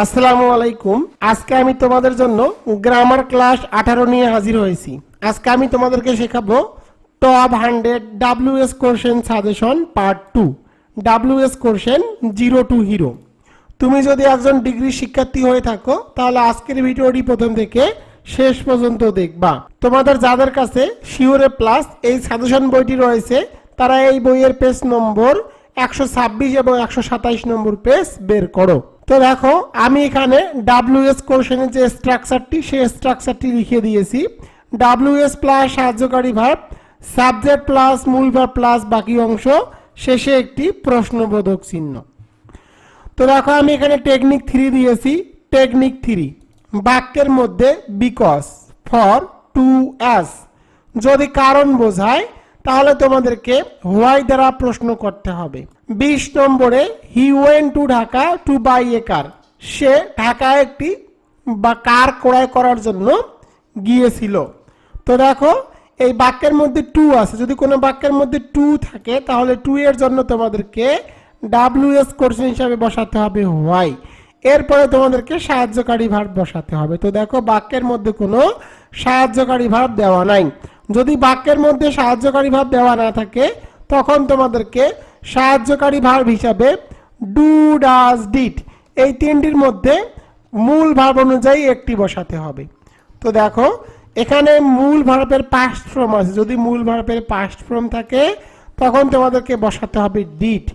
আসসালামু আলাইকুম। আজকে আমি তোমাদের জন্য গ্রামার ক্লাস আঠারো নিয়ে হাজির হয়েছি। আজকে আমি তোমাদেরকে শেখাবো top hundred W S question suggestion part two. W S question zero to hero. তুমি যদি একজন ডিগ্রি শিক্ষার্থী হয়ে থাকো, তাহলে আজকের ভিডিওটি প্রথম থেকে শেষ পর্যন্ত দেখবা। তোমাদের যাদের কাছে শিওরে প্লাস এই সাজেশন বইটি রয়েছে, তারা এই বইয়ের পেজ নম্বর একশো ছাব্বিশ এবং একশো সাতাইশ নম্বর পেজ বের করো। তো দেখো, আমি এখানে ডাব্লিউএস কোশ্চেনের যে স্ট্রাকচারটি সেই স্ট্রাকচারটি লিখে দিয়েছি। ডাব্লিউএস প্লাস সাহায্যকারী ভাব সাবজেক্ট প্লাস মূল ভাব প্লাস বাকি অংশ, শেষে একটি প্রশ্নবোধক চিহ্ন। তো দেখো, আমি এখানে টেকনিক থ্রি দিয়েছি টেকনিক থ্রি বাক্যের মধ্যে বিকজ ফর টু অ্যাস যদি কারণ বোঝায় তাহলে তোমাদেরকে হোয়াই দ্বারা প্রশ্ন করতে হবে। বিশ নম্বরে he went to Dhaka to buy a car সে ঢাকায় একটি বা কার ক্রয় করার জন্য গিয়েছিল। তো দেখো, এই বাক্যের মধ্যে টু আছে। যদি কোনো বাক্যের মধ্যে টু থাকে, তাহলে টু এর জন্য তোমাদেরকে ডাব্লিউএস কোশ্চেন হিসাবে বসাতে হবে হোয়াই এরপরে তোমাদেরকে সাহায্যকারী ভার্ব বসাতে হবে। তো দেখো, বাক্যের মধ্যে কোনো সাহায্যকারী ভার্ব দেওয়া নাই। যদি বাক্যের মধ্যে সাহায্যকারী ভাব দেওয়া না থাকে, তখন তোমাদেরকে সাহায্যকারী ভার্ব হিসাবে ডু ডাজ ডিট এই তিনটির মধ্যে মূল ভাব অনুযায়ী একটি বসাতে হবে। তো দেখো, এখানে মূল ভার্বের পাস্ট ফর্ম আছে। যদি মূল ভার্বের পাস্ট ফর্ম থাকে, তখন তোমাদেরকে বসাতে হবে ডিট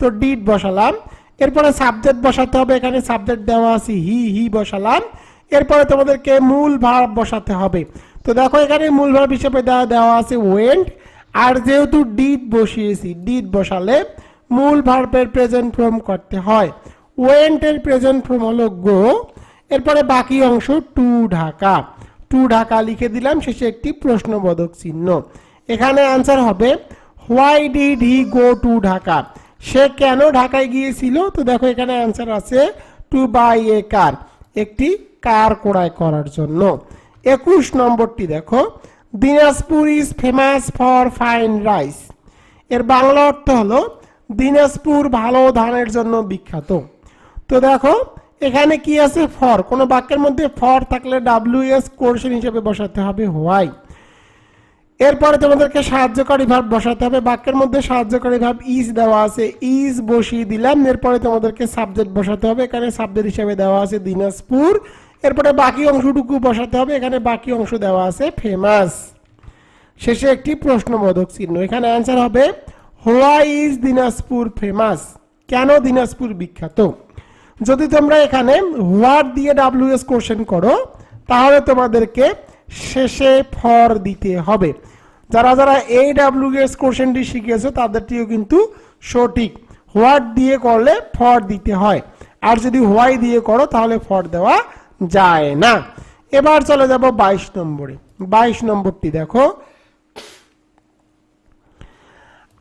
তো ডিট বসালাম। এরপরে সাবজেক্ট বসাতে হবে। এখানে সাবজেক্ট দেওয়া আছে হি হি বসালাম। এরপরে তোমাদেরকে মূল ভার্ব বসাতে হবে। তো দেখো, এখানে মূল হিসেবে দেওয়া দেওয়া আছে ওয়েন্ট আর যেহেতু ডিট বসিয়েছি ডিট বসালে মূল ভার্বের প্রেজেন্ট ফর্ম করতে হয়। ওয়েন্টের প্রেজেন্ট ফর্ম হলো গো এরপরে বাকি অংশ টু ঢাকা। টু ঢাকা লিখে দিলাম, শেষে একটি প্রশ্নবোধক চিহ্ন। এখানে আনসার হবে why did he go to Dhaka? সে কেন ঢাকায় গিয়েছিল? তো দেখো, এখানে অ্যান্সার আছে টু বাই এ কার একটি কার ক্রয় করার জন্য। একুশ নম্বরটি দেখো। Dinajpur is famous for fine rice এর বাংলা অর্থ হলো, দিনাজপুর ভালো ধানের জন্য বিখ্যাত। তো দেখো, এখানে কি আছে? ফর। কোনো বাক্যের মধ্যে ফর থাকলে ডাব্লিউ এস কোর্শন হিসেবে বসাতে হবে। হোয়াই এরপরে তোমাদেরকে সাহায্যকারী ভাব বসাতে হবে। বাক্যের মধ্যে সাহায্যকারী ভাব ইজ দেওয়া আছে। ইজ বসিয়ে দিলাম। এরপরে তোমাদেরকে সাবজেক্ট বসাতে হবে। এখানে সাবজেক্ট হিসেবে দেওয়া আছে দিনাজপুর এরপরে বাকি অংশটুকু বসাতে হবে। এখানে বাকি অংশ দেওয়া আছে ফেমাস শেষে একটি প্রশ্নবোধক চিহ্ন। এখানে অ্যান্সার হবে হোয়াই ইজ দিনাজপুর ফেমাস কেন দিনাজপুর বিখ্যাত? যদি তোমরা এখানে হোয়াট দিয়ে ডাব্লিউএস কোশ্চেন করো, তাহলে তোমাদেরকে শেষে ফর দিতে হবে। যারা যারা এই ডাব্লিউএস কোশ্চেনটি শিখেছো, তাদেরটিও কিন্তু সঠিক। হোয়াট দিয়ে করলে ফর দিতে হয়। আর যদি হোয়াই দিয়ে করো, তাহলে ফর দেওয়া যায় না। এবার চলে যাব বাইশ নম্বরে। বাইশ নম্বরটি দেখো।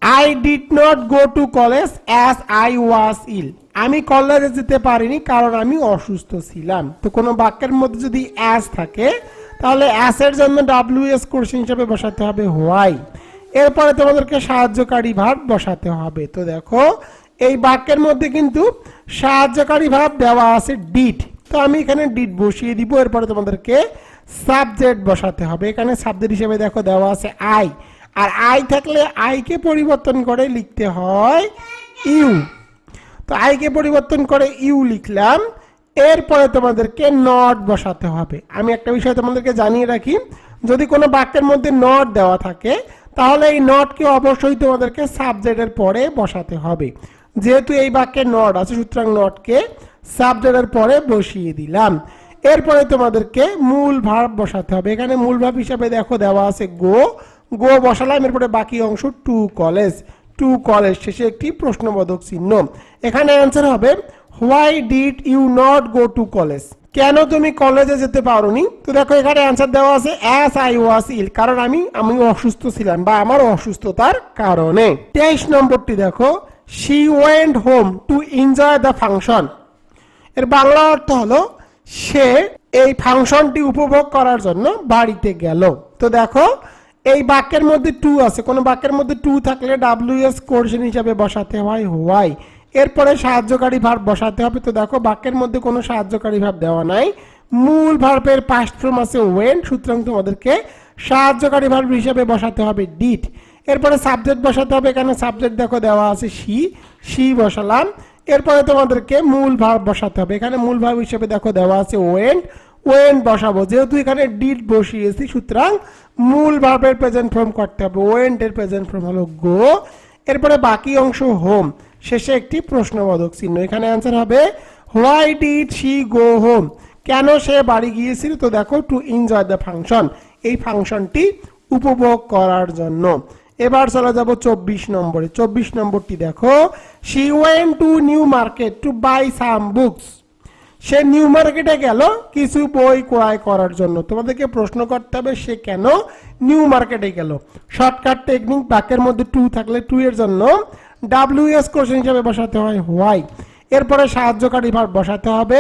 I did not go to college as I was ill আমি কলেজে যেতে পারিনি কারণ আমি অসুস্থ ছিলাম। তো কোনো বাক্যের মধ্যে যদি অ্যাজ থাকে, তাহলে অ্যাসের জন্য ডাব্লিউ এস কোর্সিন হিসেবে বসাতে হবে হোয়াই এরপরে তোমাদেরকে সাহায্যকারী ভাব বসাতে হবে। তো দেখো, এই বাক্যের মধ্যে কিন্তু সাহায্যকারী ভাব দেওয়া আছে ডিট তো আমি এখানে ডিট বসিয়ে দিব। এরপরে তোমাদেরকে সাবজেক্ট বসাতে হবে। এখানে সাবজেক্ট হিসেবে দেখো দেওয়া আছে আই আর আই থাকলে আইকে পরিবর্তন করে লিখতে হয় ইউ তো আইকে পরিবর্তন করে ইউ লিখলাম। এরপরে তোমাদেরকে নট বসাতে হবে। আমি একটা বিষয় তোমাদেরকে জানিয়ে রাখি, যদি কোনো বাক্যের মধ্যে নট দেওয়া থাকে, তাহলে এই নটকে অবশ্যই তোমাদেরকে সাবজেক্টের পরে বসাতে হবে। যেহেতু এই বাক্যে নট আছে, সুতরাং নটকে সাবজেক্টের পরে বসিয়ে দিলাম। এরপরে তোমাদেরকে মূল ভাব বসাতে হবে। এখানে মূল ভাব হিসাবে দেখো দেওয়া আছে গো গো বসালাম, এরপরে বাকি অংশ টু কলেজ টু কলেজ শেষে একটি প্রশ্নবোধক চিহ্ন। এখানে অ্যান্সার হবে why did you not go to college কেন তুমি কলেজে যেতে পারোনি? তো দেখো এখানে অ্যান্সার দেওয়া আছে অ্যাস আই ওয়াস ইল কারণ আমি আমি অসুস্থ ছিলাম বা আমার অসুস্থতার কারণে। তেইশ নম্বরটি দেখো she went home to enjoy the function এর বাংলা অর্থ হলো সে এই ফাংশনটি উপভোগ করার জন্য বাড়িতে গেল। তো দেখো, এই বাক্যের মধ্যে টু আছে। কোনো বাক্যের মধ্যে টু থাকলে ডাব্লিউ এস কোর্শন হিসাবে বসাতে হয় হোয়াই এরপরে সাহায্যকারী ভাব বসাতে হবে। তো দেখো, বাক্যের মধ্যে কোনো সাহায্যকারী ভাব দেওয়া নাই। মূল ভার্বের পাস্ট ফর্ম আছে ওয়েন সুতরাং তোমাদেরকে সাহায্যকারী ভার্ব হিসাবে বসাতে হবে ডিট এরপরে সাবজেক্ট বসাতে হবে। এখানে সাবজেক্ট দেখো দেওয়া আছে সি সি বসালাম। এরপরে তোমাদেরকে মূল ভার্ব বসাতে হবে। এখানে মূল ভার্ব হিসেবে দেখো দেওয়া আছে ওয়েন ওয়েন বসাবো। যেহেতু এখানে ডিট বসিয়েছি, সুতরাং মূল ভার্বের প্রেজেন্ট ফর্ম করতে হবে। ওয়েন্টের প্রেজেন্ট ফর্ম হলো গো এরপরে বাকি অংশ হোম শেষে একটি প্রশ্নবোধক চিহ্ন। এখানে অ্যান্সার হবে why did she go home কেন সে বাড়ি গিয়েছিল? তো দেখো টু এনজয় দ্য ফাংশন এই ফাংশনটি উপভোগ করার জন্য। এবার চলে যাব চব্বিশ নম্বরে। চব্বিশ নম্বরটি দেখো। She went to New Market to buy some books say New মার্কেটে গেল কিছু বই ক্রয় করার জন্য। তোমাদেরকে প্রশ্ন করতে হবে, সে কেন নিউ মার্কেটে গেল? শর্টকাট টেকনিক বাক্যের মধ্যে টু থাকলে টু এর জন্য ডাব্লিউ এস কোশ্চেন হিসাবে বসাতে হয় হোয়াই এরপরে সাহায্যকারী ভাব বসাতে হবে।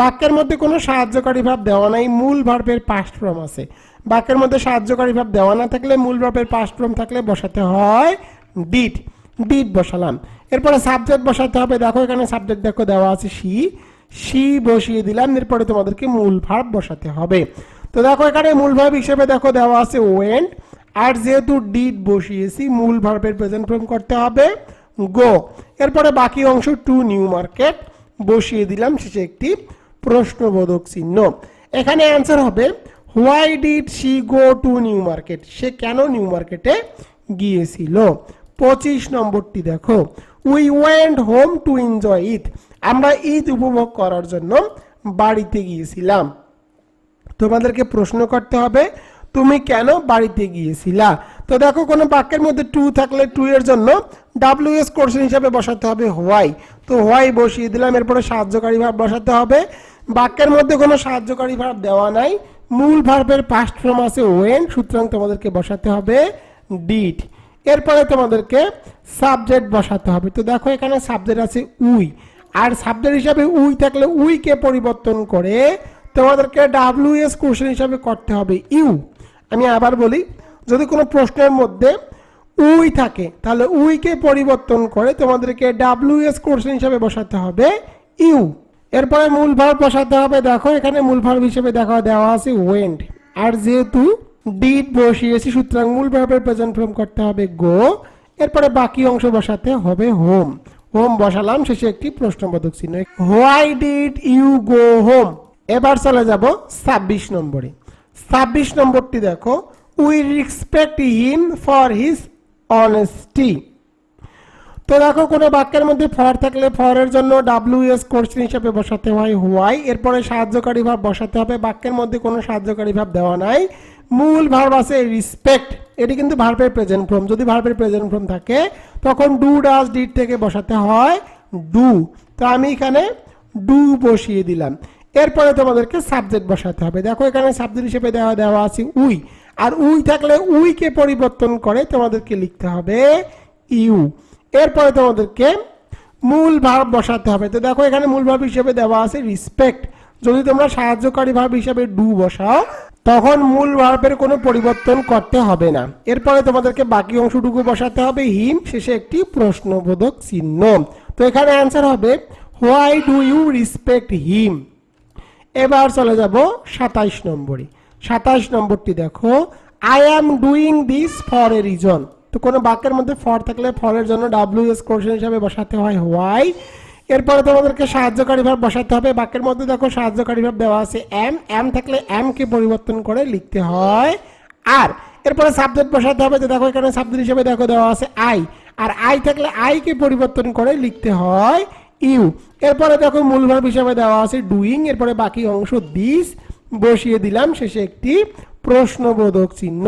বাক্যের মধ্যে কোনো সাহায্যকারী ভাব দেওয়া নাই, মূল ভার্বের পাস্ট ফর্ম আছে। বাক্যের মধ্যে সাহায্যকারী ভাব দেওয়া না থাকলে মূল ভাবের পাস্ট ফর্ম থাকলে বসাতে হয় ডিট ডিট বসালাম। এরপরে সাবজেক্ট বসাতে হবে। দেখো, এখানে সাবজেক্ট দেখো দেওয়া আছে সি সি বসিয়ে দিলাম। এরপরে তোমাদেরকে মূল ভাব বসাতে হবে। তো দেখো, এখানে মূল ভাব হিসেবে দেখো দেওয়া আছে ওয়েন্ট আর যেহেতু ডিড বসিয়েছি, মূল ভার্বের প্রেজেন্ট ফর্ম করতে হবে গো এরপরে বাকি অংশ টু নিউ মার্কেট বসিয়ে দিলাম। শেষে একটি প্রশ্নবোধক চিহ্ন। এখানে অ্যান্সার হবে why did she go to New Market সে কেন নিউ মার্কেটে গিয়েছিল? পঁচিশ নম্বরটি দেখো। We went home to enjoy Eid আমরা ঈদ উপভোগ করার জন্য বাড়িতে গিয়েছিলাম। তোমাদেরকে প্রশ্ন করতে হবে, তুমি কেন বাড়িতে গিয়েছিলা? তো দেখো, কোনো বাক্যের মধ্যে টু থাকলে টু এর জন্য ডাব্লিউ এস কোর্সন হিসাবে বসাতে হবে হোয়াই তো হোয়াই বসিয়ে দিলাম, এরপরে সাহায্যকারী ভাব বসাতে হবে। বাক্যের মধ্যে কোনো সাহায্যকারী ভাব দেওয়া নাই। মূল ভার্বের পাস্ট ফর্ম আছে ওয়েন সুতরাং তোমাদেরকে বসাতে হবে ডিট এরপরে তোমাদেরকে সাবজেক্ট বসাতে হবে। তো দেখো, এখানে সাবজেক্ট আছে উই। আর সাবজেক্ট হিসাবে উই থাকলে উইকে পরিবর্তন করে তোমাদেরকে ডাব্লিউ এস কোশ্চেন হিসাবে করতে হবে ইউ। আমি আবার বলি, যদি কোনো প্রশ্নের মধ্যে উই থাকে, তাহলে উইকে পরিবর্তন করে তোমাদেরকে ডাব্লিউ এস কোশ্চেন হিসাবে বসাতে হবে ইউ। এরপরে মূল ভার বসাতে হবে। দেখো, এখানে মূল ভার হিসেবে দেখা দেওয়া আছে ওয়েন্ট আর যেহেতু ডিড বসিয়েছি, সুতরাং মূল ভার্বের প্রেজেন্ট ফর্ম করতে হবে গো এরপরে বাকি অংশ বসাতে হবে হোম হোম বসালাম, শেষে একটি প্রশ্নবোধক চিহ্ন। Why did you go home এবার চলে যাব ছাব্বিশ নম্বরে। ছাব্বিশ নম্বরটি দেখো we respect him for his honesty তো দেখো, কোনো বাক্যের মধ্যে ফর থাকলে ফরের জন্য ডাব্লিউ এস কোশ্চেন হিসাবে বসাতে হয় হোয়াই। এরপরে সাহায্যকারী ভাব বসাতে হবে। বাক্যের মধ্যে কোনো সাহায্যকারী ভাব দেওয়া নাই। মূল ভার্ব আছে রেসপেক্ট। এটি কিন্তু ভার্বের প্রেজেন্ট ফর্ম যদি ভার্বের প্রেজেন্ট ফর্ম থাকে, তখন ডু ডাস ডিড থেকে বসাতে হয় ডু। তো আমি এখানে ডু বসিয়ে দিলাম। এরপরে তোমাদেরকে সাবজেক্ট বসাতে হবে। দেখো, এখানে সাবজেক্ট হিসেবে দেওয়া দেওয়া আছে উই। আর উই থাকলে উইকে পরিবর্তন করে তোমাদেরকে লিখতে হবে ইউ। এরপরে তোমাদেরকে মূল ভাব বসাতে হবে। তো দেখো, এখানে মূল ভাব হিসেবে দেওয়া আছে রিসপেক্ট যদি তোমরা সাহায্যকারী ভাব হিসেবে ডু বসাও, তখন মূল ভার্বের কোনো পরিবর্তন করতে হবে না। এরপরে তোমাদেরকে বাকি অংশটুকু বসাতে হবে। হিম শেষে একটি প্রশ্নবোধক চিহ্ন। তো এখানে অ্যান্সার হবে why do you respect him এবার চলে যাব সাতাইশ নম্বরে। সাতাইশ নম্বরটি দেখো I am doing this for a reason তো কোনো বাক্যের মধ্যে ফর থাকলে ফরের জন্য ডাব্লিউ এস কোশ্চেন হিসাবে বসাতে হয়। হোয়াই এরপরে তোমাদেরকে সাহায্যকারী ভাব বসাতে হবে। বাক্যের মধ্যে দেখো সাহায্যকারী ভাব দেওয়া আছে এম এম থাকলে এম কে পরিবর্তন করে লিখতে হয়। আর এরপরে সাবজেক্ট বসাতে হবে তো দেখো এখানে সাবজেক্ট হিসেবে দেখো দেওয়া আছে আই আর আই থাকলে আই কে পরিবর্তন করে লিখতে হয় ইউ এরপরে দেখো মূল ভাব হিসাবে দেওয়া আছে ডুইং এরপরে বাকি অংশ দিস বসিয়ে দিলাম শেষে একটি প্রশ্নবোধক চিহ্ন।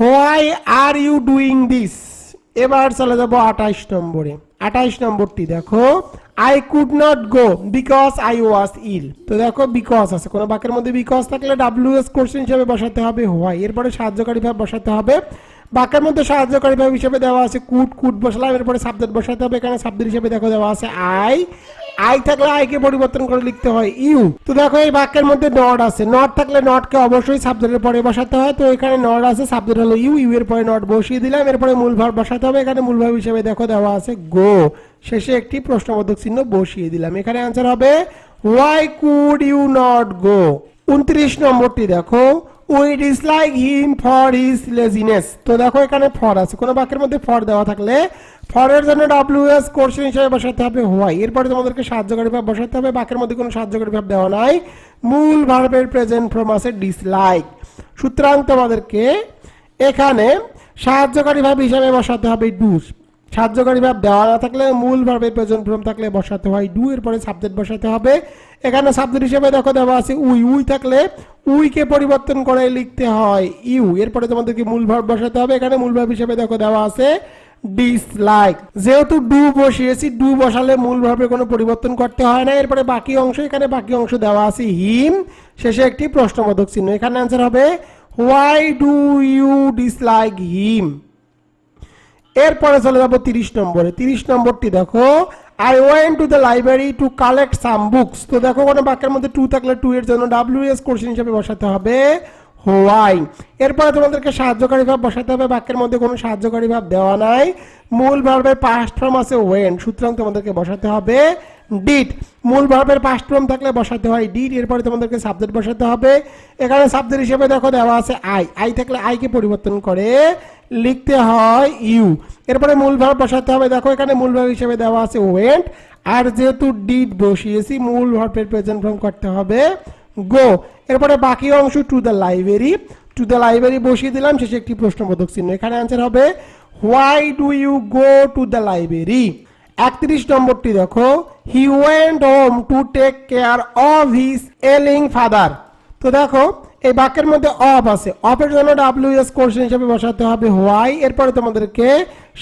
Why are you doing this এবার চলে যাব আঠাইশ নম্বরে। আঠাইশ নম্বরটি দেখো I could not go because I was ill তো দেখো বিকজ আছে। কোনো বাক্যের মধ্যে বিকজ থাকলে ডাব্লিউ এস কোশ্চেন হিসেবে বসাতে হবে হোয়াই এরপরে সাহায্যকারী ভাব বসাতে হবে। বাক্যের মধ্যে সাহায্যকারী ভাব হিসেবে দেওয়া আছে কুট কুট বসালাম। এরপরে সাবজেক্ট বসাতে হবে। এখানে সাবজেক্ট হিসেবে দেখো দেওয়া আছে আই আই থাকলে আইকে পরিবর্তন করে লিখতে হয় ইউ। তো দেখো, এই বাক্যের মধ্যে নট আছে। নট থাকলে নটকে অবশ্যই সাবজেক্টের পরে বসাতে হয়। তো এখানে নট আছে, সাবজেক্ট হলো ইউ। ইউ এর পরে নট বসিয়ে দিলাম। এরপরে মূল ভাব বসাতে হবে। এখানে মূল ভাব হিসেবে দেখো দেওয়া আছে গো। শেষে একটি প্রশ্নবোধক চিহ্ন বসিয়ে দিলাম। এখানে অ্যান্সার হবে why could you not go উনত্রিশ নম্বরটি দেখো। We dislike him for his laziness. তো দেখো এখানে ফর আছে। কোনো বাক্যের মধ্যে ফর দেওয়া থাকলে ফরের জন্য ডাব্লিউ এস কোর্সন হিসেবে বসাতে হবে হোয়াই। এরপরে তোমাদেরকে সাহায্যকারী ভাব বসাতে হবে। বাক্যের মধ্যে কোনো সাহায্যকারী ভাব দেওয়া নাই। মূল ভার্বের প্রেজেন্ট ফর্ম আছে ডিসলাইক। সুতরাং তোমাদেরকে এখানে সাহায্যকারী ভাব হিসাবে বসাতে হবে ডুস। সাহায্যকারী ভাব দেওয়া না থাকলে মূল ভাবে প্রেজেন্ট ফর্ম থাকলে বসাতে হয়। ডু এর পরে সাবজেক্ট বসাতে হবে। এখানে সাবজেক্ট হিসেবে দেখো দেওয়া আছে উই। উই থাকলে উইকে পরিবর্তন করে লিখতে হয় ইউ। এরপরে তোমাদেরকে মূল ভাব বসাতে হবে। এখানে মূল ভাব হিসেবে দেখো দেওয়া আছে ডিসলাইক যেহেতু ডু বসিয়েছি ডু বসালে মূল ভাবে কোনো পরিবর্তন করতে হয় না। এরপরে বাকি অংশ, এখানে বাকি অংশ দেওয়া আছে হিম। শেষে একটি প্রশ্নবোধক চিহ্ন। এখানে অ্যান্সার হবে why do you dislike him এরপরে চলে যাব তিরিশ নম্বরে। তিরিশ নম্বরটি দেখো I went to the library to collect some books তো দেখো, কোনো বাক্যের মধ্যে টু থাকলে টু এর জন্য ডাব্লিউ এস কোশ্চেন হিসেবে বসাতে হবে। হোয়াই এরপরে তোমাদেরকে সাহায্যকারী ভাব বসাতে হবে। বাক্যের মধ্যে কোনো সাহায্যকারী ভাব দেওয়া নাই। মূল ভার্বের পাস্ট ফর্ম আছে ওয়েন সুতরাং তোমাদেরকে বসাতে হবে। ডিট মূল ভার্বের পাস্ট ফর্ম থাকলে বসাতে হয় ডিট এরপরে তোমাদেরকে সাবজেক্ট বসাতে হবে। এখানে সাবজেক্ট হিসেবে দেখো দেওয়া আছে আই আই থাকলে আইকে পরিবর্তন করে লিখতে হয় ইউ এরপরে মূল ভার্ব বসাতে হবে। দেখো এখানে মূল ভার্ব হিসেবে দেওয়া আছে ওয়েন্ট আর যেহেতু ডিড বসিয়েছি, মূল ভার্বের প্রেজেন্ট ফর্ম করতে হবে গো এরপরে বাকি অংশ to the library to the library বসিয়ে দিলাম, শেষে একটি প্রশ্নবোধক চিহ্ন। এখানে অ্যান্সার হবে why do you go to the library একত্রিশ নম্বরটি দেখো। He went home to take care of his ailing father তো দেখো, এই বাক্যের মধ্যে অফ আছে। অফের জন্য ডাব্লিউ এস কোশ্চেন হিসেবে বসাতে হবে হোয়াই এরপরে তোমাদেরকে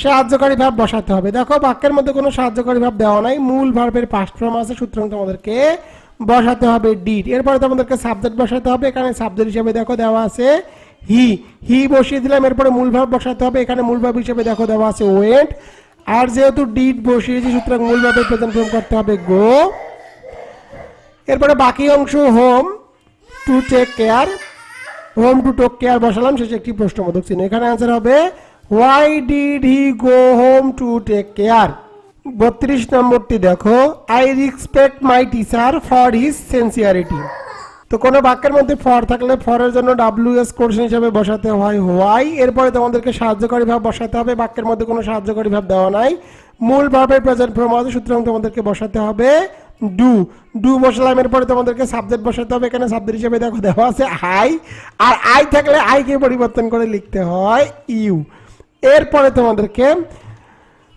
সাহায্যকারী ভাব বসাতে হবে। দেখো, বাক্যের মধ্যে কোনো সাহায্যকারী ভাব দেওয়া নাই। মূল ভার্বের পাস্ট ফর্ম আছে, সুতরাং তোমাদেরকে বসাতে হবে ডিড এরপরে তোমাদেরকে সাবজেক্ট বসাতে হবে। এখানে সাবজেক্ট হিসেবে দেখো দেওয়া আছে হি হি বসিয়ে দিলাম, এরপরে মূল ভাব বসাতে হবে। এখানে মূল ভাব হিসেবে দেখো দেওয়া আছে ওয়েন্ট আর যেহেতু ডিড বসিয়েছি, সুতরাং মূল ভাবের প্রেজেন্ট ফর্ম করতে হবে গো এরপরে বাকি অংশ home to take care home to take care বসালাম, শেষে একটি প্রশ্নবোধক চিহ্ন। এখানে অ্যান্সার হবে why did he go home to take care বত্রিশ নম্বরটি দেখো I respect my teacher for his sincerity তো কোনো বাক্যের মধ্যে ফর থাকলে ফরের জন্য ডাব্লিউ এস কোর্স হিসেবে বসাতে হয়। হোয়াই? এরপরে তোমাদেরকে সাহায্যকারী ভাব বসাতে হবে। বাক্যের মধ্যে কোনো সাহায্যকারী ভাব দেওয়া নাই। মূল ভাবের প্রেজেন্ট ফর্ম আছে, সুতরাং তোমাদেরকে বসাতে হবে ডু ডু বসালাম, এরপরে তোমাদেরকে সাবজেক্ট বসাতে হবে। এখানে সাবজেক্ট হিসেবে দেখো, দেওয়া আছে আই আর আই থাকলে আইকে পরিবর্তন করে লিখতে হয় ইউ এরপরে তোমাদেরকে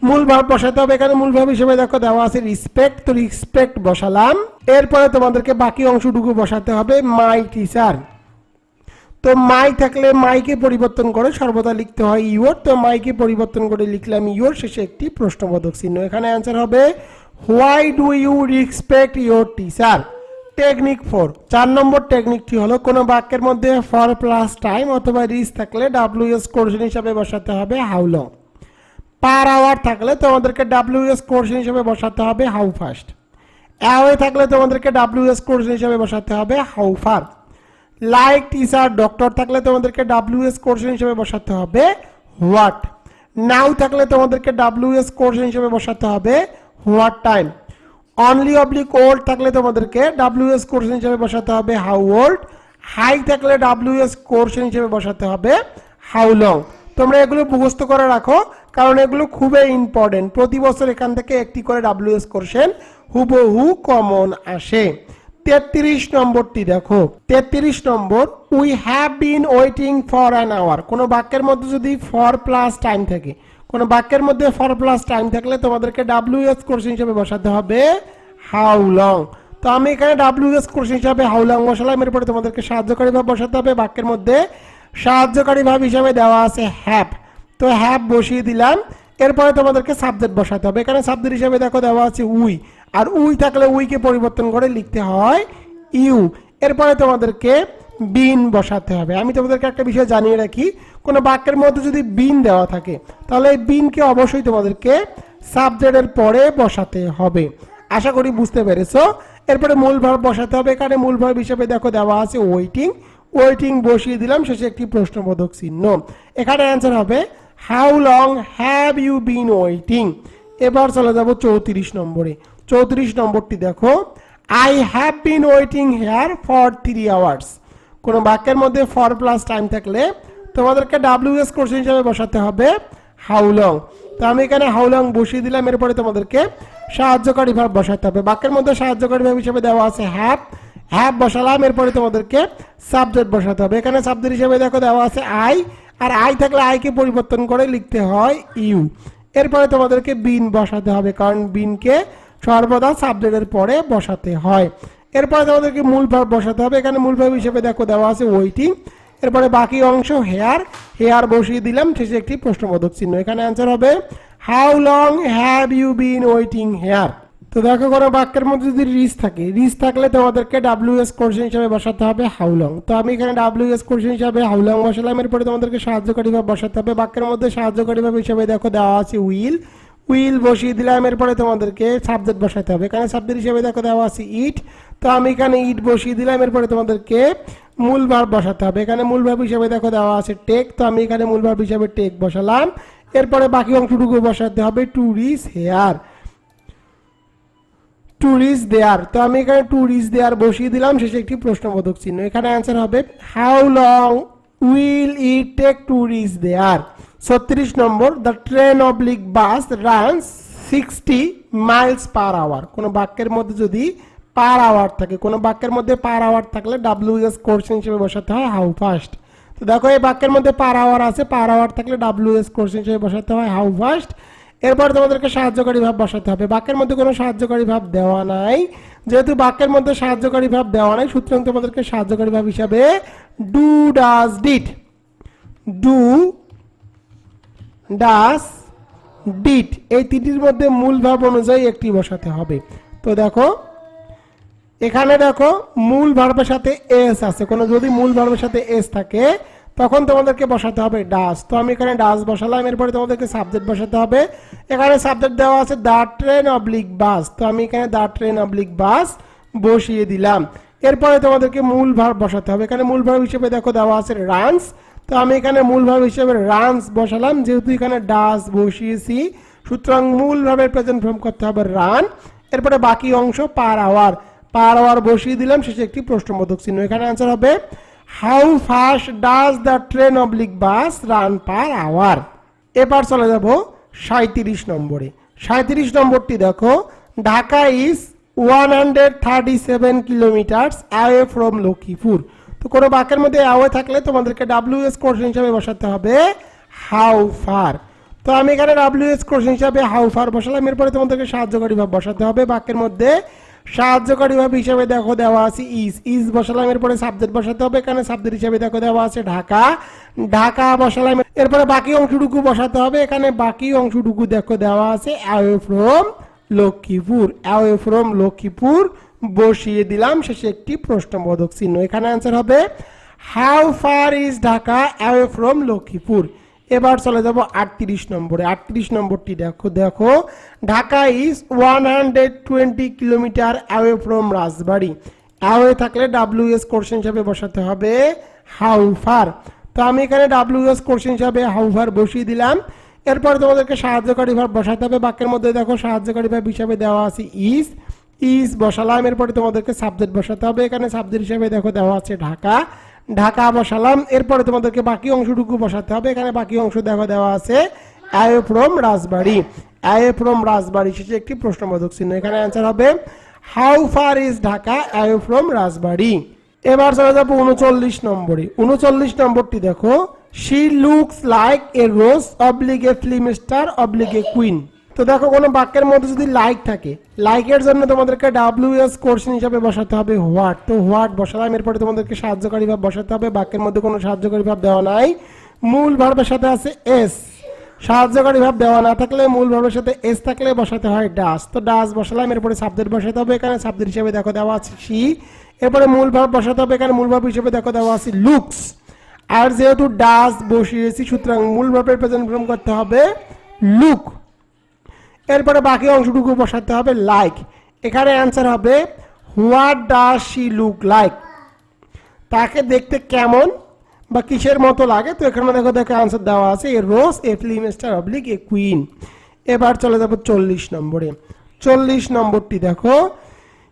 মূল ভাব বসাতে হবে। এখানে মূল ভাব হিসেবে দেখো দেওয়া আছে রিসপেক্ট তো রিসপেক্ট বসালাম। এরপরে তোমাদেরকে বাকি অংশটুকু বসাতে হবে মাই টিচার তো মাই থাকলে মাইকে পরিবর্তন করে সর্বদা লিখতে হয় ইউর তো মাইকে পরিবর্তন করে লিখলাম ইউর শেষে একটি প্রশ্নবোধক চিহ্ন। এখানে অ্যান্সার হবে why do you respect your teacher technique four চার নম্বর টেকনিকটি হলো কোনো বাক্যের মধ্যে ফর প্লাস টাইম অথবা রিস থাকলে ডাব্লিউ এস কোর্শন হিসাবে বসাতে হবে হাউ লং পার আওয়ার থাকলে তোমাদেরকে ডাব্লিউ এস কোর্শন হিসেবে বসাতে হবে হাউ ফাস্ট অ্যাওয়ে থাকলে তোমাদেরকে ডাব্লিউ এস কোর্শন হিসেবে বসাতে হবে how far like teacher doctor থাকলে তোমাদেরকে ডাব্লিউ এস কোর্শন হিসেবে বসাতে হবে হোয়াট নাও থাকলে তোমাদেরকে ডাব্লিউ এস কোর্শন হিসেবে বসাতে হবে what time only oblique old থাকলে তোমাদেরকে ডাব্লিউ এস কোর্শন হিসেবে বসাতে হবে হাউ ওল্ড হাই থাকলে ডাব্লিউ এস কোর্শন হিসেবে বসাতে হবে হাউ লং তোমরা এগুলো মুখস্থ করে রাখো কারণ এগুলো খুবই ইম্পর্টেন্ট প্রতি বছর এখান থেকে একটি করে ডাব্লিউ এস কোর্শন হুবহু কমন আসে। তেত্রিশ নম্বরটি দেখো। তেত্রিশ নম্বর we have been waiting for an hour কোনো বাক্যের মধ্যে যদি ফর প্লাস টাইম থাকে, কোনো বাক্যের মধ্যে ফর প্লাস টাইম থাকলে তোমাদেরকে ডাব্লিউ এস কোর্শন হিসেবে বসাতে হবে হাউ লং তো আমি এখানে ডাব্লিউ এস কোর্শন হিসাবে হাউ লং বসালাম। এরপরে তোমাদেরকে সাহায্যকারী ভাব বসাতে হবে। বাক্যের মধ্যে সাহায্যকারী ভাব হিসাবে দেওয়া আছে হ্যাপ তো হ্যাপ বসিয়ে দিলাম। এরপরে তোমাদেরকে সাবজেক্ট বসাতে হবে। এখানে সাবজেক্ট হিসাবে দেখো দেওয়া আছে উই আর উই থাকলে উইকে পরিবর্তন করে লিখতে হয় ইউ এরপরে তোমাদেরকে বিন বসাতে হবে। আমি তোমাদেরকে একটা বিষয় জানিয়ে রাখি, কোনো বাক্যের মধ্যে যদি বিন দেওয়া থাকে, তাহলে এই বিনকে অবশ্যই তোমাদেরকে সাবজেক্টের পরে বসাতে হবে। আশা করি বুঝতে পেরেছ। এরপরে মূল ভার্ব বসাতে হবে। এখানে মূল ভার্ব হিসেবে দেখো দেওয়া আছে ওয়েটিং ওয়েটিং বসিয়ে দিলাম। শেষে একটি প্রশ্নবোধক চিহ্ন। এখানে অ্যান্সার হবে how long have you been waiting এবার চলে যাব চৌত্রিশ নম্বরে। চৌত্রিশ নম্বরটি দেখো। I have been waiting here for three hours কোনো বাক্যের মধ্যে ফর প্লাস টাইম থাকলে তোমাদেরকে ডাব্লিউএস কোশ্চেন হিসাবে বসাতে হবে হাউ লং তো আমি এখানে হাউ লং বসিয়ে দিলাম, এরপরে তোমাদেরকে সাহায্যকারী ভাব বসাতে হবে। বাক্যের মধ্যে সাহায্যকারী ভাব হিসেবে দেওয়া আছে হ্যাভ হ্যাভ বসালাম, এরপরে তোমাদেরকে সাবজেক্ট বসাতে হবে। এখানে সাবজেক্ট হিসেবে দেখো দেওয়া আছে আই আর আই থাকলে আইকে পরিবর্তন করে লিখতে হয় ইউ। এরপরে তোমাদেরকে বিন বসাতে হবে, কারণ বিনকে সর্বদা সাবজেক্টের পরে বসাতে হয়। এরপরে তোমাদেরকে মূল ভাব বসাতে হবে, এখানে মূল ভাব হিসেবে দেখো দেওয়া আছে ওয়েটিং এরপরে বাকি অংশ হেয়ার হেয়ার বসিয়ে দিলাম, শেষে একটি প্রশ্নবোধক চিহ্ন। এখানে অ্যান্সার হবে how long have you been waiting here তো দেখো কোনো বাক্যের মধ্যে যদি রিস থাকে, রিস থাকলে তোমাদেরকে ডাব্লিউ এস কোশ্চেন হিসাবে বসাতে হবে হাউলং। তো আমি এখানে ডাব্লিউ এস কোশ্চেন হিসাবে হাউলং বসালাম, এরপরে তোমাদেরকে সাহায্যকারী ভাব বসাতে হবে। বাক্যের মধ্যে সাহায্যকারীভাবে হিসাবে দেখো দেওয়া আছে উইল। উইল বসিয়ে দিলাম, এরপরে তোমাদেরকে সাবজেক্ট বসাতে হবে। এখানে সাবজেক্ট হিসেবে দেখো দেওয়া আছে ইট। তো আমি এখানে ইট বসিয়ে দিলাম, এরপরে তোমাদেরকে মূল ভার্ব বসাতে হবে। এখানে মূল ভার্ব হিসেবে দেখো দেওয়া আছে টেক। তো আমি এখানে মূল ভার্ব হিসেবে টেক বসালাম। এরপরে বাকি অংশটুকু বসাতে হবে to reach here. To reach there তো আমি এখানে ট্যুরিস্ট দেয়ার বসিয়ে দিলাম, শেষে একটি প্রশ্নবোধক চিহ্ন। এখানে অ্যান্সার হবে how long will it take to reach there ছত্রিশ নম্বর the train oblique bus runs sixty miles per hour কোনো বাক্যের মধ্যে যদি পার আওয়ার থাকে, কোনো বাক্যের মধ্যে পার আওয়ার থাকলে ডাব্লিউএস কোর্সেন হিসেবে বসাতে হয় হাউ ফাস্ট তো দেখো, এই বাক্যের মধ্যে পার আওয়ার আছে পার আওয়ার থাকলে ডাব্লিউএস কোর্সেন হিসেবে বসাতে হয় হাউ ফাস্ট এরপর তোমাদেরকে সাহায্যকারী ভাব বসাতে হবে। বাক্যের মধ্যে কোনো সাহায্যকারী ভাব দেওয়া নাই। যেহেতু বাক্যের মধ্যে সাহায্যকারী ভাব দেওয়া নাই, সুতরাং তোমাদেরকে সাহায্যকারী ভাব হিসাবে do does did do does did এই তিনটির মধ্যে মূল ভাব অনুযায়ী একটি বসাতে হবে। তো দেখো, এখানে দেখো মূল ভার্বের সাথে এস আছে। কোনো যদি মূল ভার্বের সাথে এস থাকে তখন তোমাদেরকে বসাতে হবে ডাস তো আমি এখানে ডাস বসালাম, এরপরে তোমাদেরকে সাবজেক্ট বসাতে হবে। এখানে সাবজেক্ট দেওয়া আছে দা ট্রেন অবলিক বাস তো আমি এখানে দা ট্রেন অবলিক বাস বসিয়ে দিলাম। এরপরে তোমাদেরকে মূল ভার্ব বসাতে হবে। এখানে মূল ভার্ব হিসেবে দেখো দেওয়া আছে রানস তো আমি এখানে মূল ভার্ব হিসেবে রানস বসালাম, যেহেতু এখানে ডাস বসিয়েছি। সুতরাং মূল ভাবের প্রেজেন্ট ফর্ম করতে হবে রান এরপরে বাকি অংশ পার আওয়ার পার আওয়ার বসিয়ে দিলাম, শেষে একটি প্রশ্নবোধক চিহ্ন। এখানে অ্যান্সার হবে how fast does the train oblique bus run per hour এবার চলে যাব সাঁত্রিশ নম্বরে। সাঁত্রিশ নম্বরটি দেখো, Dhaka is one hundred thirty seven kilometres away from Lakshmipur তো কোনো বাক্যের মধ্যে অ্যাওয়ে থাকলে তোমাদেরকে ডাব্লিউএস কোশ্চেন হিসাবে বসাতে হবে হাউ ফার তো আমি এখানে ডাব্লিউ এস কোশ্চেন হিসাবে হাউ ফার বসালাম, এরপরে তোমাদেরকে সাহায্যকারী ভাব বসাতে হবে বাক্যের মধ্যে। সাহায্যকারী ভাব হিসাবে দেখো দেওয়া আছে ইজ। ইজ বসালাম, এরপরে সাবজেক্ট বসাতে হবে। এখানে সাবজেক্ট হিসাবে দেখো দেওয়া আছে ঢাকা। ঢাকা বসালাম, এরপরে বাকি অংশটুকু বসাতে হবে। এখানে বাকি অংশটুকু দেখো দেওয়া আছে। Away from Lakshmipur. Away from Lakshmipur বসিয়ে দিলাম। শেষে একটি প্রশ্নবোধক চিহ্ন। এখানে অ্যান্সার হবে how far is Dhaka away from Lakshmipur? এবার চলে যাব আটত্রিশ নম্বরে। আটত্রিশ নম্বরটি দেখো দেখো, Dhaka is one hundred twenty kilometre away from Rajbari. Away থাকলে ডাব্লিউ এস কোর্সেন হিসাবে বসাতে হবে হাউ ফার তো আমি এখানে ডাব্লিউ এস কোর্সেন হিসাবে হাউ ফার বসিয়ে দিলাম। এরপর তোমাদেরকে সাহায্যকারী ভাব বসাতে হবে। বাক্যের মধ্যে দেখো, সাহায্যকারী ভাব হিসাবে দেওয়া আছে ইজ ইজ বসালাম, এরপরে তোমাদেরকে সাবজেক্ট বসাতে হবে। এখানে সাবজেক্ট হিসাবে দেখো দেওয়া আছে ঢাকা। ঢাকা বসালাম। এরপরে তোমাদেরকে বাকি অংশটুকু বসাতে হবে। এখানে বাকি অংশ দেখো দেওয়া আছে। Away from Rajbari. From Rajbari শেষে একটি প্রশ্নবোধক চিহ্ন। এখানে অ্যান্সার হবে how far is Dhaka away from Rajbari? এবার চলে যাব উনচল্লিশ নম্বরে। উনচল্লিশ নম্বরটি দেখো she looks like a rose oblique film star oblique queen তো দেখো, কোনো বাক্যের মধ্যে যদি লাইক থাকে লাইকের জন্য তোমাদেরকে ডাব্লিউএস কোর্সন হিসাবে বসাতে হবে হোয়াট তো হোয়াট বসালাম, এরপরে তোমাদেরকে সাহায্যকারী ভাব বসাতে হবে, বাক্যের মধ্যে কোনো সাহায্যকারী ভাব দেওয়া নাই। মূল ভার্বের সাথে আছে এস সাহায্যকারী ভাব দেওয়া না থাকলে মূল ভাবের সাথে এস থাকলে বসাতে হয় ডাস তো ডাস বসালাম, এরপরে সাবজেক্ট বসাতে হবে, এখানে সাবজেক্ট হিসেবে দেখো দেওয়া আছে সি এরপরে মূল ভাব বসাতে হবে, এখানে মূল ভাব হিসেবে দেখো দেওয়া আছে লুকস আর যেহেতু ডাস বসিয়েছি, সুতরাং মূল ভাবের প্রেজেন্ট ফর্ম করতে হবে লুক এরপরে বাকি অংশটুকু বসাতে হবে লাইক এখানে অ্যান্সার হবে what does she look like তাকে দেখতে কেমন বা কিসের মতো লাগে? তো এখানে দেখো দেখো অ্যান্সার দেওয়া আছে a rose a film star oblique a queen এবার চলে যাব চল্লিশ নম্বরে। চল্লিশ নম্বরটি দেখো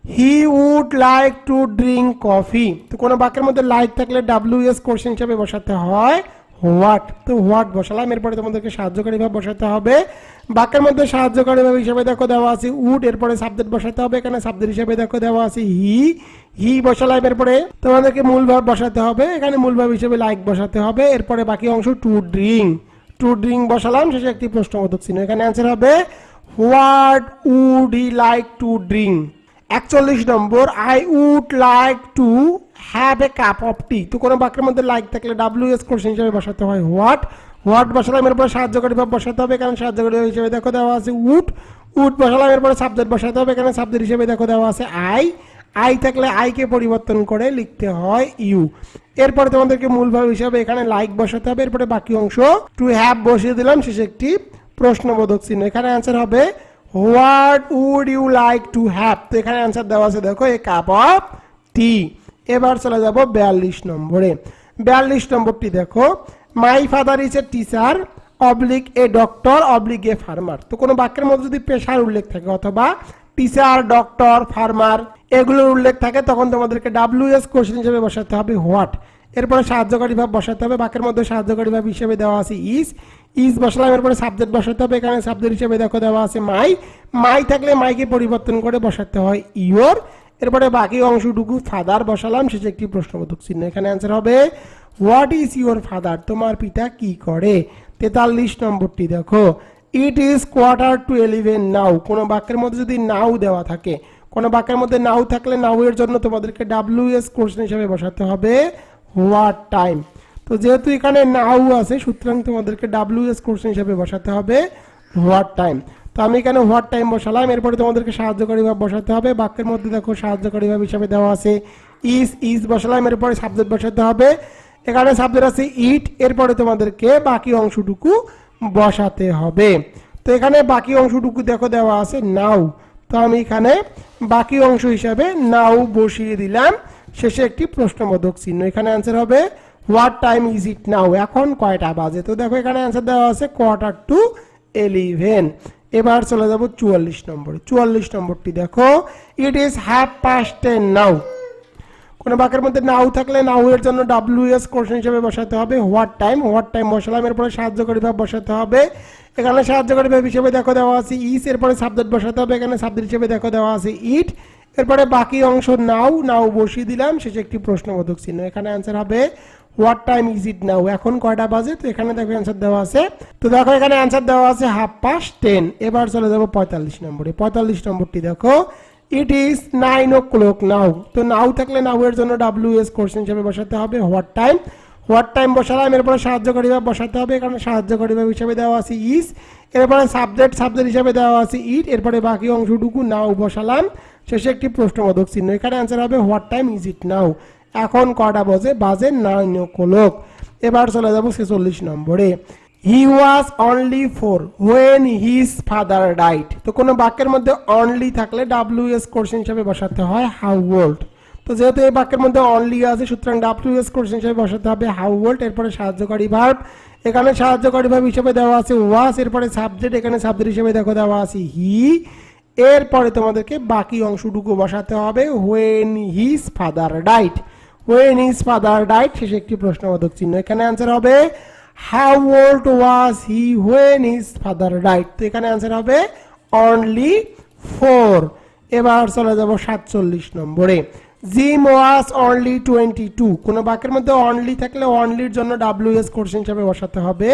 he would like to drink coffee তো কোনো বাক্যের মধ্যে লাইক থাকলে ডাব্লিউ এস কোশ্চেন হিসাবে বসাতে হয়। হোয়াট? তো হোয়াট বসালাম, এরপরে তোমাদেরকে সাহায্যকারী ভাব বসাতে হবে। বাক্যের মধ্যে সাহায্যকারী ভাব হিসাবে দেখো দেওয়া আছে উড এরপরে সাবজেক্ট বসাতে হবে, এখানে সাবজেক্ট হিসাবে দেখো দেওয়া আছে হি হি বসালাম এরপরে। তোমাদেরকে মূল ভাব বসাতে হবে, এখানে মূল ভাব হিসেবে লাইক বসাতে হবে, এরপরে বাকি অংশ টু ড্রিঙ্ক টু ড্রিঙ্ক বসালাম, শেষে একটি প্রশ্নবোধক চিহ্ন, এখানে অ্যান্সার হবে, what would he like to drink একচল্লিশ নম্বর I would like to have a cup of tea তো কোনো বাক্যের মধ্যে লাইক থাকলে ডাব্লিউ এস কোশ্চেন হিসেবে বসাতে হয়? হোয়াট হোয়াট বসালাম এরপরে সাহায্যকারী ভাব বসাতে হবে, এখানে সাহায্যকারী হিসেবে দেখো দেওয়া আছে উড উড বসালাম এরপরে সাবজেক্ট বসাতে হবে, এখানে সাবজেক্ট হিসেবে দেখো দেওয়া আছে আই আই থাকলে আইকে পরিবর্তন করে লিখতে হয় ইউ এরপরে তোমাদেরকে মূল ভাব হিসাবে এখানে লাইক বসাতে হবে, এরপরে বাকি অংশ টু হ্যাভ বসিয়ে দিলাম, শেষে একটি প্রশ্নবোধক চিহ্ন। এখানে অ্যান্সার হবে what would you like to have তো এখানে অ্যান্সার দেওয়া আছে, দেখো এ কাপ অফ টি এবার চলে যাব বিয়াল্লিশ নম্বরে। বিয়াল্লিশ নম্বরটি দেখো my father is a teacher oblique a doctor oblique a farmer তো কোনো বাক্যের মধ্যে যদি পেশার উল্লেখ থাকে অথবা টিচার ডক্টর ফার্মার এগুলোর উল্লেখ থাকে, তখন তোমাদেরকে ডাব্লিউ এস কোশ্চেন হিসেবে বসাতে হবে হোয়াট এরপরে সাহায্যকারী ভাব বসাতে হবে, বাক্যের মধ্যে সাহায্যকারী ভাব হিসেবে দেওয়া আছে ইজ ইজ বসালাম, এরপরে সাবজেক্ট বসাতে হবে, এখানে সাবজেক্ট হিসেবে দেখো দেওয়া আছে মাই মাই থাকলে মাইকে পরিবর্তন করে বসাতে হয় ইয়োর এরপরে বাকি অংশটুকু ফাদার বসালাম শেষে একটি প্রশ্নবোধক চিহ্ন। এখানে অ্যান্সার হবে হোয়াট ইজ ইউর ফাদার তোমার পিতা কি করে? তেতাল্লিশ নম্বরটি দেখো it is quarter to eleven now কোনো বাক্যের মধ্যে যদি নাও দেওয়া থাকে, কোনো বাক্যের মধ্যে নাও থাকলে নাও এর জন্য তোমাদেরকে ডাব্লিউ এস কোশ্চেন হিসাবে বসাতে হবে হোয়াট টাইম তো যেহেতু এখানে নাও আছে, সুতরাং তোমাদেরকে ডাব্লিউ এস কোশ্চেন হিসেবে বসাতে হবে হোয়াট টাইম তো আমি এখানে হোয়াট টাইম বসালাম। এরপরে তোমাদেরকে সাহায্যকারী ভাব বসাতে হবে। বাক্যের মধ্যে দেখো সাহায্যকারী ভাব হিসাবে দেওয়া আছে। ইজ ইজ বসালাম। এরপরে সাবজেক্ট বসাতে হবে। এখানে সাবজেক্ট আছে ইট এরপরে তোমাদেরকে বাকি অংশটুকু বসাতে হবে। তো এখানে বাকি অংশটুকু দেখো দেওয়া আছে নাও তো আমি এখানে বাকি অংশ হিসাবে নাও বসিয়ে দিলাম। শেষে একটি প্রশ্নবোধক চিহ্ন। এখানে অ্যান্সার হবে what time is it now এখন কয়টা বাজে? তো দেখো এখানে অ্যান্সার দেওয়া আছে কোয়ার্টার টু এলিভেন এবার চলে যাব চুয়াল্লিশ নম্বরে। চুয়াল্লিশ নম্বরটি দেখো। It is half past ten now কোনো বাক্যের মধ্যে নাও থাকলে নাও এর জন্য ডাব্লিউ এস কোশ্চেন হিসেবে বসাতে হবে। হোয়াট টাইম হোয়াট টাইম বসালাম। এরপরে সাহায্যকারী ভাব বসাতে হবে। এখানে সাহায্যকারী ভাব হিসেবে দেখো দেওয়া আছে ইস এরপরে সাবজেক্ট বসাতে হবে। এখানে সাবজেক্ট হিসেবে দেখো দেওয়া আছে ইট এরপরে বাকি অংশ নাও নাও বসিয়ে দিলাম। শেষে একটি প্রশ্নবোধক চিহ্ন। এখানে অ্যান্সার হবে what time is it now এখন কয়টা বাজে? তো এখানে দেখো অ্যান্সার দেওয়া আছে। তো দেখো এখানে অ্যান্সার দেওয়া আছে হাফ পাস্ট টেন এবার চলে যাব পঁয়তাল্লিশ নম্বরে। পঁয়তাল্লিশ নম্বরটি দেখো। It is nine o'clock now তো নাও থাকলে নাও এর জন্য ডাব্লিউ এস কোশ্চেন হিসেবে বসাতে হবে। হোয়াট টাইম হোয়াট টাইম বসালাম, এরপরে সাহায্যকারী ভাব বসাতে হবে। এখানে সাহায্যকারী ভাব হিসাবে দেওয়া আছে ইজ এরপরে সাবজেক্ট সাবজেক্ট হিসাবে দেওয়া আছে ইট এরপরে বাকি অংশটুকু নাও বসালাম। শেষে একটি প্রশ্নবোধক চিহ্ন। এখানে অ্যান্সার হবে what time is it now এখন কটা বাজে? বাজে ও ক্লক এবার চলে যাব ছেচল্লিশ নম্বরে। He was only four when his father died তো কোনো বাক্যের মধ্যে অনলি থাকলে ডাব্লিউ এস কোশ্চেন হিসাবে বসাতে হয় হাউ ওল্ড তো যেহেতু এই বাক্যের মধ্যে অনলি আছে, সুতরাং ডাব্লিউ এস কোশ্চেন হিসাবে বসাতে হবে হাউ ওল্ড এরপরে সাহায্যকারী ভার্ব এখানে সাহায্যকারী ভার্ব হিসেবে দেওয়া আছে ওয়াস এরপরে সাবজেক্ট এখানে সাবজেক্ট হিসেবে দেখো দেওয়া আছে হি এরপরে তোমাদেরকে বাকি অংশটুকু বসাতে হবে when his father died when his father died শেষে একটি প্রশ্নবোধক চিহ্ন এখানে অ্যান্সার হবে how old was he when his father died তো এখানে অ্যান্সার হবে অনলি ফোর এবার চলে যাব সাতচল্লিশ নম্বরে। Jim was only twenty two কোনো বাক্যের মধ্যে অনলি থাকলে অনলির জন্য ডাব্লিউ এস কোশ্চেন হিসাবে বসাতে হবে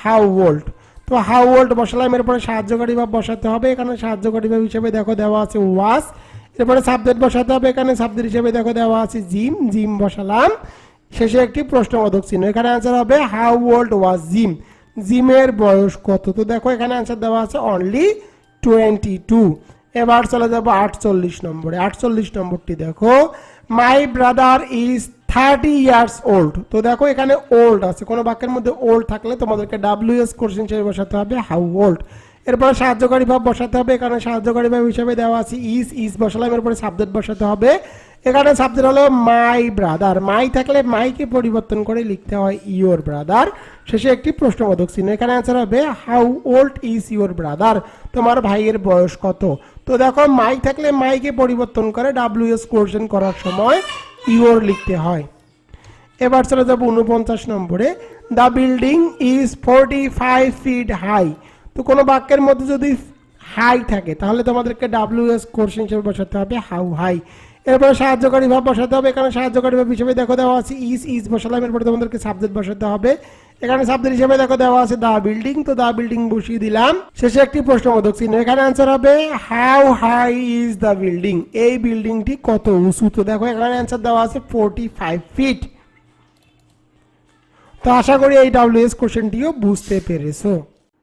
হাউ ওল্ড তো হাউ ওল্ড বসালাম, এরপরে সাহায্যকারী ভাব বসাতে হবে। এখানে সাহায্যকারী ভাব হিসেবে দেখো দেওয়া আছে ওয়াস এরপরে সাবজেক্ট বসাতে হবে। এখানে সাবজেক্ট হিসেবে দেখো দেওয়া আছে জিম জিম বসালাম। শেষে একটি প্রশ্নবোধক চিহ্ন। এখানে অ্যান্সার হবে হাউ ওল্ড ওয়াজ জিম জিমের বয়স কত? তো দেখো এখানে অ্যান্সার দেওয়া আছে অনলি টোয়েন্টি টু এবার চলে যাব আটচল্লিশ নম্বরে। আটচল্লিশ নম্বরটি দেখো my brother is thirty years old তো দেখো এখানে ওল্ড আছে। কোনো বাক্যের মধ্যে ওল্ড থাকলে তোমাদেরকে ডাব্লিউ এস কোশ্চেন হিসেবে বসাতে হবে হাউ ওল্ড এরপরে সাহায্যকারী ভাব বসাতে হবে, এখানে সাহায্যকারী ভাব হিসেবে দেওয়া আছে ইস ইস বসালাম, এরপরে সাবজেক্ট বসাতে হবে। এখানে সাবজেক্ট হলো মাই ব্রাদার মাই থাকলে মাইকে পরিবর্তন করে লিখতে হয় ইওর ব্রাদার শেষে একটি প্রশ্নবোধক চিহ্ন এখানে অ্যান্সার হবে how old is your brother তোমার ভাইয়ের বয়স কত? তো দেখো মাই থাকলে মাইকে পরিবর্তন করে ডাব্লিউ এস কোশ্চেন করার সময় ইওর লিখতে হয়। এবার চলে যাব উনপঞ্চাশ নম্বরে। The building is forty five feet high তো কোনো বাক্যের মধ্যে যদি হাই থাকে, তাহলে তোমাদেরকে ডাব্লিউ এস কোর্স হিসেবে বসাতে হবে, হাউ হাই। এরপরে সাহায্যকারী ভাব বসাতে হবে, এখানে সাহায্যকারী ভাব হিসেবে দেখো দেওয়া আছে ইজ ইজ বসালাম, এরপরে তোমাদেরকে সাবজেক্ট বসাতে হবে। এখানে সাবজেক্ট হিসেবে দেখো দেওয়া আছে দা বিল্ডিং, তো দা বিল্ডিং বসিয়ে দিলাম। শেষে একটি প্রশ্ন প্রশ্নবোধক চিহ্ন, এখানে অ্যান্সার হবে, how high is the building? এই বিল্ডিংটি কত উঁচু? তো দেখো এখানে অ্যান্সার দেওয়া আছে ফোরটি ফাইভ ফিট তো আশা করি এই ডাব্লিউএস কোশ্চেনটিও বুঝতে পেরেছ।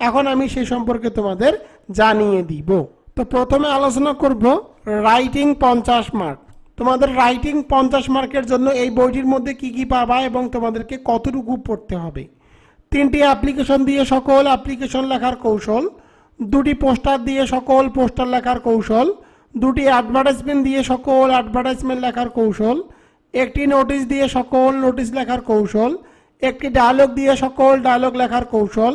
এখন আমি সে সম্পর্কে তোমাদের জানিয়ে দিব। তো প্রথমে আলোচনা করব রাইটিং পঞ্চাশ মার্ক তোমাদের রাইটিং পঞ্চাশ মার্কের জন্য এই বইটির মধ্যে কি কি পাবা এবং তোমাদেরকে কতটুকু পড়তে হবে। তিনটি অ্যাপ্লিকেশন দিয়ে সকল অ্যাপ্লিকেশন লেখার কৌশল, দুটি পোস্টার দিয়ে সকল পোস্টার লেখার কৌশল, দুটি অ্যাডভার্টাইজমেন্ট দিয়ে সকল অ্যাডভার্টাইজমেন্ট লেখার কৌশল, একটি নোটিশ দিয়ে সকল নোটিশ লেখার কৌশল, একটি ডায়লগ দিয়ে সকল ডায়লগ লেখার কৌশল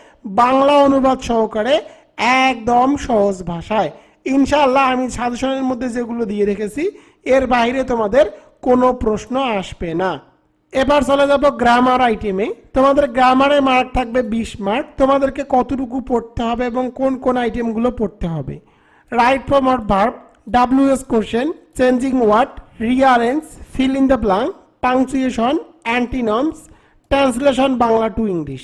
বাংলা অনুবাদ সহকারে একদম সহজ ভাষায়। ইনশাআল্লাহ আমি সাজেশনের মধ্যে যেগুলো দিয়ে রেখেছি, এর বাইরে তোমাদের কোনো প্রশ্ন আসবে না। এবার চলে যাব গ্রামার আইটেমে তোমাদের গ্রামারে মার্ক থাকবে বিশ মার্ক তোমাদেরকে কতটুকু পড়তে হবে এবং কোন কোন আইটেমগুলো পড়তে হবে। Right form R verb W S question changing word rearrange fill in the blank punctuation antonyms translation Bangla to English